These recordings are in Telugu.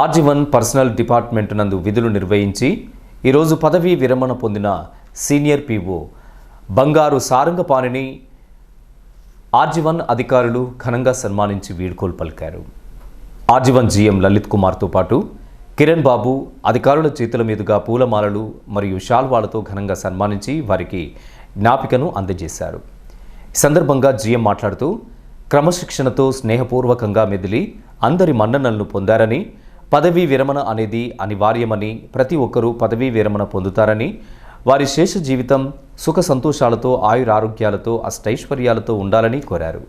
ఆర్జీవన్ పర్సనల్ డిపార్ట్మెంట్ నందు విధులు నిర్వహించి ఈరోజు పదవీ విరమణ పొందిన సీనియర్ పీఓ బంగారు సారంగపాణిని ఆర్జీవన్ అధికారులు ఘనంగా సన్మానించి వీడ్కోలు పలికారు. ఆర్జీవన్ జీఎం లలిత్ కుమార్తో పాటు కిరణ్ బాబు అధికారుల చేతుల మీదుగా పూలమాలలు మరియు షాల్వాలతో ఘనంగా సన్మానించి వారికి జ్ఞాపికను అందజేశారు. ఈ సందర్భంగా జీఎం మాట్లాడుతూ క్రమశిక్షణతో స్నేహపూర్వకంగా మెదిలి అందరి మన్ననలను పొందారని పదవీ విరమణ అనేది అనివార్యమని ప్రతి ఒక్కరూ పదవీ విరమణ పొందుతారని వారి శేష జీవితం సుఖ సంతోషాలతో ఆయురారోగ్యాలతో అష్టైశ్వర్యాలతో ఉండాలని కోరారు.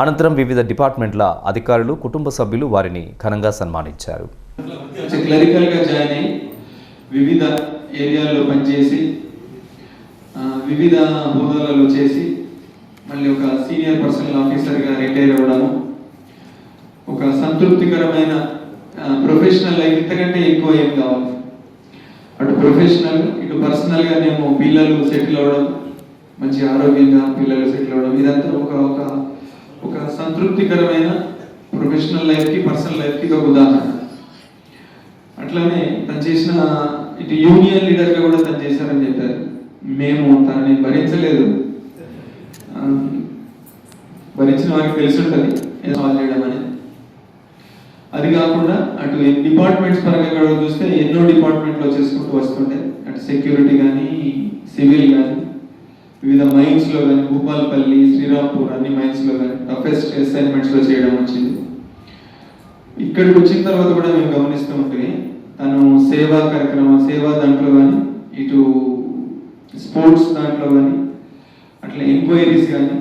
అనంతరం వివిధ డిపార్ట్మెంట్ల అధికారులు కుటుంబ సభ్యులు వారిని ఘనంగా సన్మానించారు. క్లరికల్గా జాయిన్ అయ్యి వివిధ ఏరియాల్లో పనిచేసి వివిధ హోదాలలో చేసి మళ్ళీ ఒక సీనియర్ పర్సనల్ ఆఫీసర్గా రిటైర్ అవ్వడము ఒక సంతృప్తికరమైన ప్రొఫెషనల్ లైఫ్ ఇంతకంటే ఎక్కువ ఏం కావాలి? అటు ప్రొఫెషనల్ ఇటు పర్సనల్గా మేము పిల్లలు సెటిల్ అవ్వడం మంచి ఆరోగ్యంగా పిల్లలు సెటిల్ అవ్వడం ఇదంతా ఒక ఒక ఒక సంతృప్తికరమైన ప్రొఫెషనల్ లైఫ్కి పర్సనల్ లైఫ్కి ఒక ఉదాహరణ. అట్లానే తను చేసిన ఇటు యూనియన్ లీడర్గా కూడా తను చేశారని చెప్పారు. మేము తనని భరించలేదు. భరించిన వారికి తెలిసి ఉంటుంది ఏదో చేయడం అని అది కాకుండా అటు డిపార్ట్మెంట్స్ పరంగా కూడా చూస్తే ఎన్నో డిపార్ట్మెంట్లో చేసుకుంటూ వస్తుంటే అటు సెక్యూరిటీ కానీ సివిల్ కానీ వివిధ మైన్స్లో కానీ భూపాలపల్లి శ్రీరాంపూర్ అన్ని మైన్స్లో కానీ టఫెస్ట్ అసైన్మెంట్స్లో చేయడం వచ్చింది. ఇక్కడికి వచ్చిన తర్వాత కూడా మేము గమనిస్తూ ఉంటే తను సేవా కార్యక్రమం సేవా దాంట్లో కానీ ఇటు స్పోర్ట్స్ దాంట్లో కానీ అట్లా ఎంక్వైరీస్ కానీ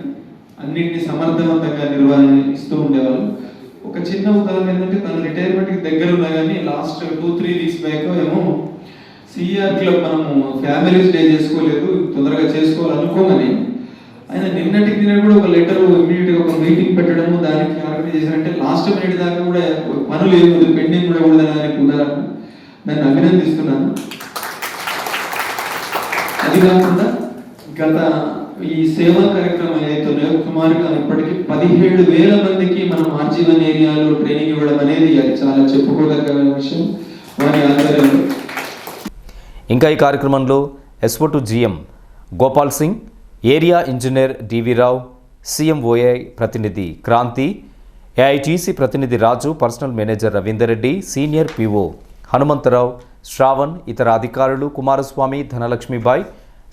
అన్నింటినీ సమర్థవంతంగా నిర్వహిస్తూ ఉండేవాళ్ళు. ఒక చిన్న ఉదాహరణ ఏంటంటే తన రిటైర్మెంట్కి దగ్గర ఉన్నా కానీ last two three weeks back ఏమో సిఆర్ క్లబ్ మనము ఫ్యామిలీస్ డే చేసుకోలేదు తొందరగా చేసుకోవాలనుకోమని. ఆయన నిన్నటికి దిన కూడా ఒక లెటర్ ఇమీడియట్గా ఒక మీటింగ్ పెట్టడము దానికి ఆర్గనైజ్ చేశారంటే లాస్ట్ మినిట్ దాకా కూడా పనులు ఏమి పెండింగ్ కూడా కూడా దానికి ఉదాహరణ. దాన్ని అభినందిస్తున్నాను. అది కాకుండా గత ఈ సేవా కార్యక్రమం ఏదైతే ఉన్నాయో సుమారుగా ఇప్పటికీ పదిహేడు వేల మందికి మనం ఆర్జీవన్ ఏరియాలో ట్రైనింగ్ ఇవ్వడం అనేది చాలా చెప్పుకోదగ్గ విషయం. వారి ఆధ్వర్యంలో ఇంకా ఈ కార్యక్రమంలో SO to GM Gopal Singh area engineer DV Rao CMOA ప్రతినిధి క్రాంతి ఏఐటీసీ ప్రతినిధి Raju personal manager Ravinder Reddy senior PO Hanumantharao Shravan ఇతర అధికారులు కుమారస్వామి ధనలక్ష్మిబాయ్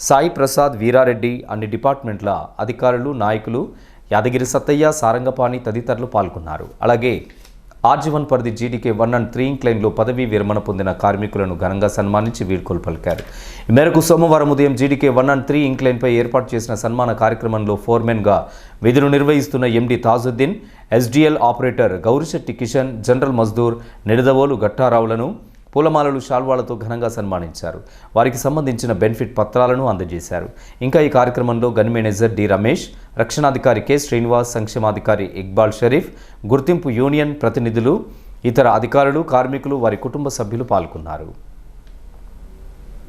సాయి ప్రసాద్ వీరారెడ్డి అన్ని డిపార్ట్మెంట్ల అధికారులు నాయకులు యాదగిరి సత్తయ్య సారంగపాణి తదితరులు పాల్గొన్నారు. అలాగే ఆర్జీవన్ పరిధి జీడీకే వన్ అండ్ త్రీ ఇంక్లైన్లో పదవీ విరమణ పొందిన కార్మికులను ఘనంగా సన్మానించి వీడ్కోలు పలికారు ఈ మేరకు సోమవారం ఉదయం జీడీకే వన్ అండ్ త్రీ ఇంక్లైన్పై ఏర్పాటు చేసిన సన్మాన కార్యక్రమంలో ఫోర్మెన్గా విధులు నిర్వహిస్తున్న MD Tajuddin SDL operator Gourishetti Kishan general Mazdoor Nidadavolu గట్టారావులను పూలమాలలు శాల్వాలతో ఘనంగా సన్మానించారు. వారికి సంబంధించిన బెనిఫిట్ పత్రాలను అందజేశారు. ఇంకా ఈ కార్యక్రమంలో గన్ మేనేజర్ డి రమేష్ రక్షణాధికారి కె శ్రీనివాస్ సంక్షేమాధికారి ఇక్బాల్ షరీఫ్ గుర్తింపు యూనియన్ ప్రతినిధులు ఇతర అధికారులు కార్మికులు వారి కుటుంబ సభ్యులు పాల్గొన్నారు.